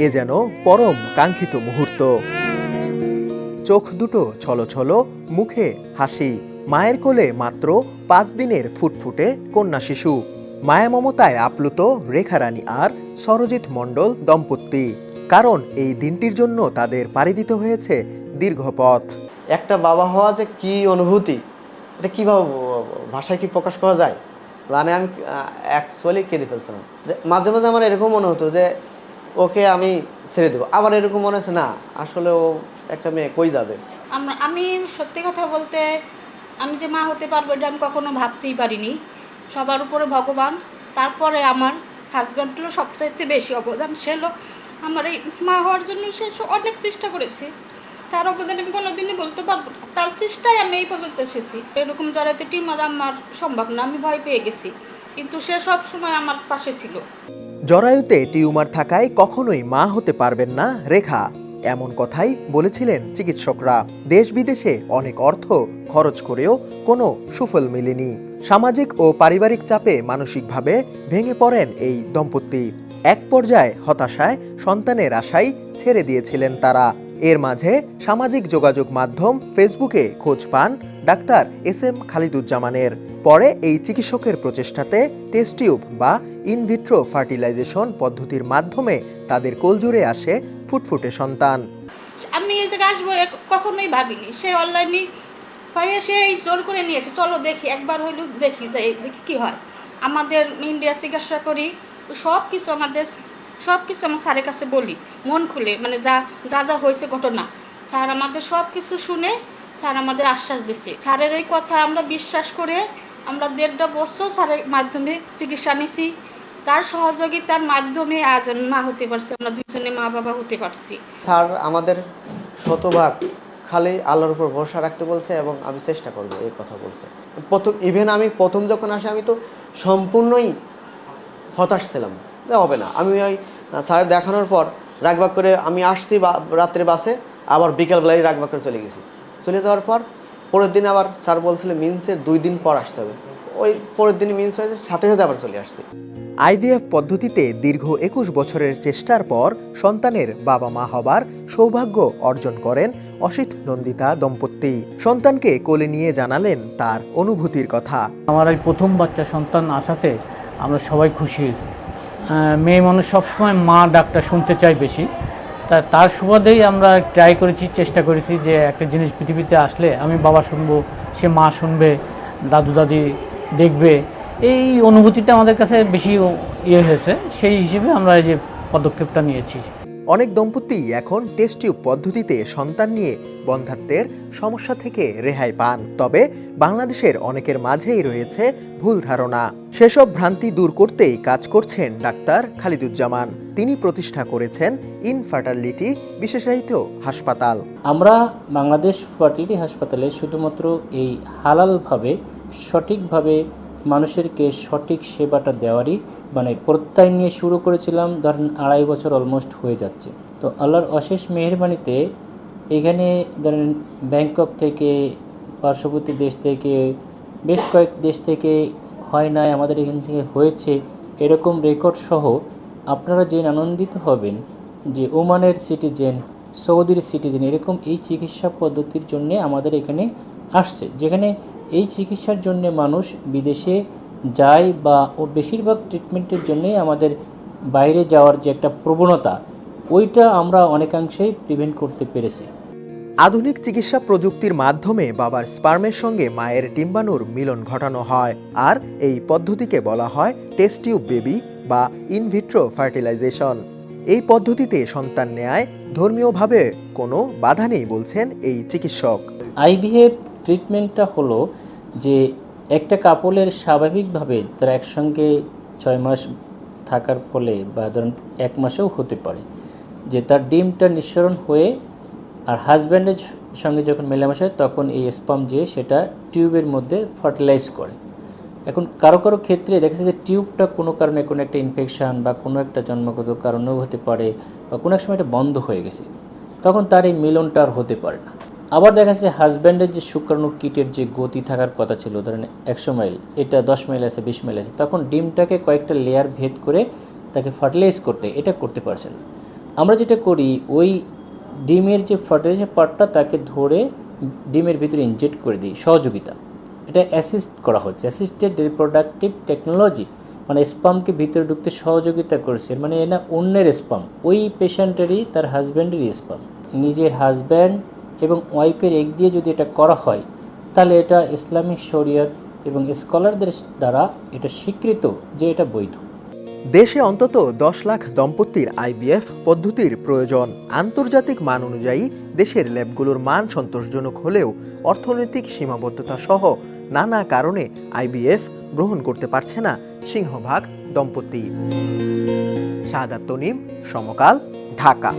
এ যেন পরম কাঙ্ক্ষিত মুহূর্ত। চোখ দুটো ছলছল, মুখে হাসি। মায়ের কোলে মাত্র পাঁচ দিনের ফুটফুটে কন্যা শিশু। মায়া মমতায় আপ্লুত রেখারানী আর সরজিৎ মণ্ডল দম্পতি। কারণ এই দিনটির জন্য তাদের পাড়ি দিতে হয়েছে দীর্ঘ পথ। একটা বাবা হওয়া যে কি অনুভূতি? এটা কীভাবে ভাষায় কি প্রকাশ করা যায়? মানে আমি অ্যাকচুয়ালি কেঁদে ফেলছিলাম। যে মাঝে মাঝে আমার এরকম মনে হতো যে ওকে আমি ছেড়ে দেবো। আবার এরকম মনে হচ্ছে, না, আসলে ও একটা মেয়ে, কই যাবে? আমরা, আমি সত্যি কথা বলতে আমি যে মা হতে পারব এটা আমি কখনো ভাবতেই পারিনি। সবার উপরে ভগবান, তারপরে আমার হাজব্যান্ড হলো সবচাইতে বেশি অবদান। সে হলো আমার এই মা হওয়ার জন্য সে অনেক চেষ্টা করেছে। তার অবদান আমি কোনোদিনই বলতে পারব না। তার চেষ্টায় আমি এই পর্যন্ত এসেছি। এরকম জড়াইতে টিম আর আমার সম্ভব না, আমি ভয় পেয়ে গেছি। কিন্তু সে সব সময় আমার পাশে ছিল। জরায়ুতে টিউমার থাকায় কখনোই মা হতে পারবেন না রেখা। এমন কথাই বলেছিলেন চিকিৎসকরা। দেশ বিদেশে অনেক অর্থ খরচ করেও কোনো সুফল মেলেনি। সামাজিক ও পারিবারিক চাপে মানসিকভাবে ভেঙে পড়েন এই দম্পতি। এক পর্যায়ে হতাশায় সন্তানের আশায় ছেড়ে দিয়েছিলেন তারা। এর মাঝে সামাজিক যোগাযোগ মাধ্যম ফেসবুকে খোঁজ পান ডাক্তার এস এম খালিদুজ্জামানের। পরে এই চিকিৎসকের প্রচেষ্টাতে টেস্ট টিউব বা ইনভিট্রো ফার্টিলাইজেশন পদ্ধতির মাধ্যমে তাদের কোলজুড়ে আসে ফুটফুটে সন্তান। আমি এই জায়গায় আসব কখনোই ভাবিনি। সে অনলাইনে হয়ে সে এই জোর করে নিয়েছে চলো দেখি, একবার হইলেও দেখি যে দেখি কী হয়। আমাদের ইন্ডিয়া চিকিৎসা করি সব কিছু আমাদের সব কিছু আমার স্যারের কাছে বলি। মন খুলে মানে যা যা যা হয়েছে ঘটনা। স্যার আমাদের সব কিছু শুনে স্যার আমাদের আশ্বাস দিচ্ছে স্যারের এই কথা আমরা বিশ্বাস করে আমরা দেড়টা বছর স্যারের মাধ্যমে চিকিৎসা নিছি। তার সহযোগিতার মাধ্যমে আজ মা হতে পারছি, আমরা দুজনে মা বাবা হতে পারছি। স্যার, আমাদের শতভাগ খালি আল্লাহর উপর ভরসা রাখতে বলছে এবং আমি চেষ্টা করব এই কথা বলছে। প্রথম ইভেন আমি প্রথম যখন আসি, আমি তো সম্পূর্ণই হতাশ ছিলাম। হবে না। আমি ওই স্যার দেখানোর পর রাগবাগ করে আমি আসছি রাত্রে বাসে, আবার বিকালবেলায় রাগবাগ করে চলে গেছি। চলে যাওয়ার পর পরের দিন আবার স্যার বলছিলেন মিন্সের দুই দিন পর আসতে হবে। ওই পরের দিন মিন্স হয়েছে সাথে সাথে আবার চলে আসছি। আইভিএফ পদ্ধতিতে দীর্ঘ একুশ বছরের চেষ্টার পর সন্তানের বাবা মা হবার সৌভাগ্য অর্জন করেন অসিত নন্দিতা দম্পতি। সন্তানকে কোলে নিয়ে জানালেন তার অনুভূতির কথা। আমার এই প্রথম বাচ্চা সন্তান আসাতে আমরা সবাই খুশি হয়েছি। আহ, মেয়ে মানুষ সবসময় মা ডাকটা শুনতে চাই বেশি। তা, তার সুবাদেই আমরা ট্রাই করেছি, চেষ্টা করেছি যে একটা জিনিস পৃথিবীতে আসলে আমি বাবা শুনব, সে মা শুনবে, দাদু দাদি দেখবে। এই অনুভূতিটা আমাদের কাছে বেশি ইয়ে হয়েছে। সেই হিসেবে আমরা এই যে পদক্ষেপটা নিয়েছি। অনেক দম্পতি এখন টেস্টটিউব পদ্ধতিতে সন্তান নিয়ে বন্ধাত্বের সমস্যা থেকে রেহাই পান। তবে বাংলাদেশের অনেকের মাঝেই রয়েছে ভুল ধারণা। সেসব ভ্রান্তি দূর করতেই কাজ করছেন ডাক্তার খালিদুজ্জামান। তিনি প্রতিষ্ঠা করেছেন ইনফার্টালিটি বিশেষায়িত হাসপাতাল। আমরা বাংলাদেশ ফার্টিলিটি হাসপাতালে শুধুমাত্র এই হালালভাবে, সঠিকভাবে মানুষেরকে সঠিক সেবাটা দেওয়ারই মানে প্রত্যয় নিয়ে শুরু করেছিলাম, ধরেন আড়াই বছর অলমোস্ট হয়ে যাচ্ছে। তো আল্লাহর অশেষ মেহরবানিতে এখানে ধরেন ব্যাংকক থেকে, পার্শ্ববর্তী দেশ থেকে, বেশ কয়েক দেশ থেকে হয় নাই আমাদের এখান থেকে হয়েছে, এরকম রেকর্ড সহ আপনারা জেনে আনন্দিত হবেন যে ওমানের সিটিজেন সৌদির সিটিজেন এরকম এই চিকিৎসা পদ্ধতির জন্যে আমাদের এখানে আসছে। যেখানে এই চিকিৎসার জন্য মানুষ বিদেশে যায় বা ও বেশিরভাগ ট্রিটমেন্টের জন্যই আমাদের বাইরে যাওয়ার যে একটা প্রবণতা ওইটা আমরা অনেকাংশেই প্রিভেন্ট করতে পেরেছি। আধুনিক চিকিৎসা প্রযুক্তির মাধ্যমে বাবার স্পার্মের সঙ্গে মায়ের ডিম্বাণুর মিলন ঘটানো হয়। আর এই পদ্ধতিকে বলা হয় টেস্ট টিউব বেবি বা ইনভিট্রো ফার্টিলাইজেশন এই পদ্ধতিতে সন্তান নেয় ধর্মীয়ভাবে কোনো বাধা নেই বলছেন এই চিকিৎসক। আইভিএফ ট্রিটমেন্টটা হলো যে একটা কাপলের স্বাভাবিকভাবে তারা একসঙ্গে ছয় মাস থাকার ফলে বা ধরুন এক মাসেও হতে পারে, যে তার ডিমটা নিঃসরণ হয়ে আর হাজব্যান্ডের সঙ্গে যখন মেলামেশা হয় তখন এই স্পাম যে সেটা টিউবের মধ্যে ফার্টিলাইজ করে। এখন কারও কারও ক্ষেত্রে দেখা যাচ্ছে যে টিউবটা কোনো কারণে কোনো একটা ইনফেকশান বা কোনো একটা জন্মগত কারণেও হতে পারে বা কোনো এক সময় এটা বন্ধ হয়ে গেছে, তখন তার এই মিলনটা আর হতে পারে না। আবার দেখা যাচ্ছে হাজব্যান্ডের যে শুক্রাণু কিটের যে গতি থাকার কথা ছিল, ধরেন একশো মাইল এটা দশ মাইল আছে, বিশ মাইল আছে, তখন ডিমটাকে কয়েকটা লেয়ার ভেদ করে তাকে ফার্টিলাইজ করতে, এটা করতে পারছে না। আমরা যেটা করি, ওই ডিমের যে ফার্টিলাইজেশন পার্টটা তাকে ধরে ডিমের ভিতরে ইনজেক্ট করে দিই, সহযোগিতা। এটা অ্যাসিস্ট করা হচ্ছে অ্যাসিস্টেড রিপ্রোডাক্টিভ টেকনোলজি মানে স্পামকে ভিতরে ঢুকতে সহযোগিতা করছে মানে এটা অন্যের স্পাম ওই পেশেন্টেরই তার হাজব্যান্ডেরই স্পাম নিজের হাজব্যান্ড এবং ওয়াইফের এক দিয়ে যদি এটা করা হয়, তাহলে এটা ইসলামিক শরিয়ত এবং স্কলারদের দ্বারা এটা স্বীকৃত যে এটা বৈধ। দেশে অন্তত দশ লাখ দম্পতির আইবিএফ পদ্ধতির প্রয়োজন। আন্তর্জাতিক মান অনুযায়ী দেশের ল্যাবগুলোর মান সন্তোষজনক হলেও অর্থনৈতিক সীমাবদ্ধতা সহ নানা কারণে আইবিএফ গ্রহণ করতে পারছে না সিংহভাগ দম্পতি। শাহাদাত তনিম, সমকাল, ঢাকা।